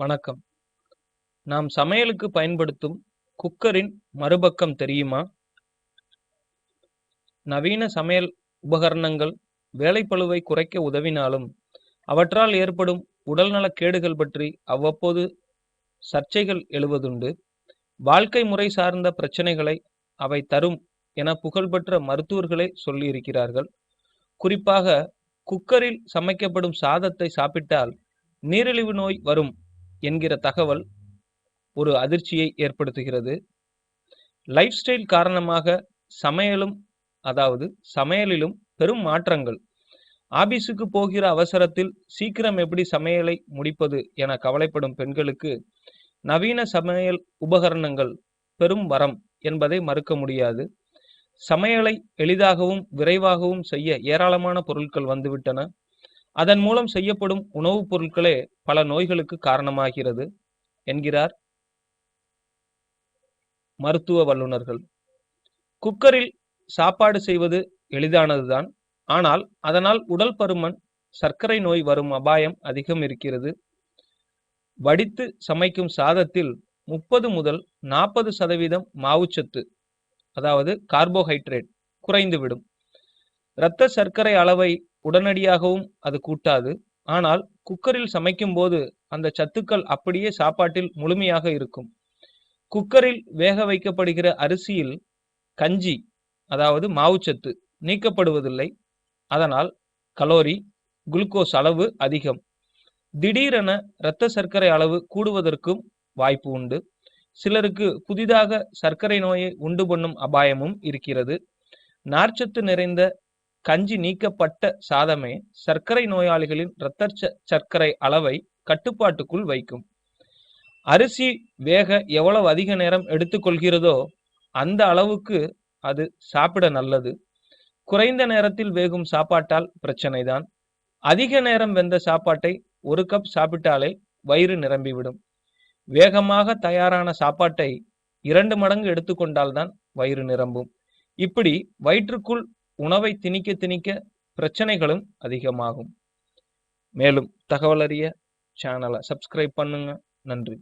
வணக்கம். நாம் சமையலுக்கு பயன்படுத்தும் குக்கரின் மறுபக்கம் தெரியுமா? நவீன சமையல் உபகரணங்கள் வேலைப்பளுவை குறைக்க உதவினாலும் அவற்றால் ஏற்படும் உடல்நலக் கேடுகள் பற்றி அவ்வப்போது சர்ச்சைகள் எழுவதுண்டு. வாழ்க்கை முறை சார்ந்த பிரச்சனைகளை அவை தரும் என புகழ்பெற்ற மருத்துவர்களே சொல்லியிருக்கிறார்கள். குறிப்பாக குக்கரில் சமைக்கப்படும் சாதத்தை சாப்பிட்டால் நீரிழிவு நோய் வரும் என்கிற தகவல் ஒரு அதிர்ச்சியை ஏற்படுத்துகிறது. லைஃப் ஸ்டைல் காரணமாக சமையலும் அதாவது சமையலிலும் பெரும் மாற்றங்கள். ஆபீஸுக்கு போகிற அவசரத்தில் சீக்கிரம் எப்படி சமையலை முடிப்பது என கவலைப்படும் பெண்களுக்கு நவீன சமையல் உபகரணங்கள் பெரும் வரம் என்பதை மறுக்க முடியாது. சமையலை எளிதாகவும் விரைவாகவும் செய்ய ஏராளமான பொருட்கள் வந்துவிட்டன. அதன் மூலம் செய்யப்படும் உணவுப் பொருட்களே பல நோய்களுக்கு காரணமாகிறது என்கிறார் மருத்துவ வல்லுநர்கள். குக்கரில் சாப்பாடு செய்வது எளிதானதுதான் ஆனால் அதனால் உடல் பருமன் சர்க்கரை நோய் வரும் அபாயம் அதிகம் இருக்கிறது. வடித்து சமைக்கும் சாதத்தில் முப்பது முதல் நாற்பது சதவீதம் மாவுச்சத்து அதாவது கார்போஹைட்ரேட் குறைந்துவிடும். இரத்த சர்க்கரை அளவை உடனடியாகவும் அது கூட்டாது. ஆனால் குக்கரில் சமைக்கும் போது அந்த சத்துக்கள் அப்படியே சாப்பாட்டில் முழுமையாக இருக்கும். குக்கரில் வேக வைக்கப்படுகிற அரிசியில் கஞ்சி அதாவது மாவுச்சத்து நீக்கப்படுவதில்லை. அதனால் கலோரி குளுக்கோஸ் அளவு அதிகம். திடீரென இரத்த சர்க்கரை அளவு கூடுவதற்கும் வாய்ப்பு உண்டு. சிலருக்கு புதிதாக சர்க்கரை நோயை உண்டு பண்ணும் அபாயமும் இருக்கிறது. நார்ச்சத்து நிறைந்த கஞ்சி நீக்கப்பட்ட சாதமே சர்க்கரை நோயாளிகளின் இரத்த சர்க்கரை அளவை கட்டுப்பாட்டுக்குள் வைக்கும். அரிசி வேக எவ்வளவு அதிக நேரம் எடுத்துக்கொள்கிறதோ அந்த அளவுக்கு அது சாப்பிட நல்லது. குறைந்த நேரத்தில் வேகும் சாப்பாட்டால் பிரச்சனைதான். அதிக நேரம் வெந்த சாப்பாட்டை ஒரு கப் சாப்பிட்டாலே வயிறு நிரம்பிவிடும். வேகமாக தயாரான சாப்பாட்டை இரண்டு மடங்கு எடுத்துக்கொண்டால்தான் வயிறு நிரம்பும். இப்படி வயிற்றுக்குள் உணவை திணிக்க திணிக்க பிரச்சனைகளும் அதிகமாகும். மேலும் தகவல் அறிய சேனலை சப்ஸ்கிரைப் பண்ணுங்க. நன்றி.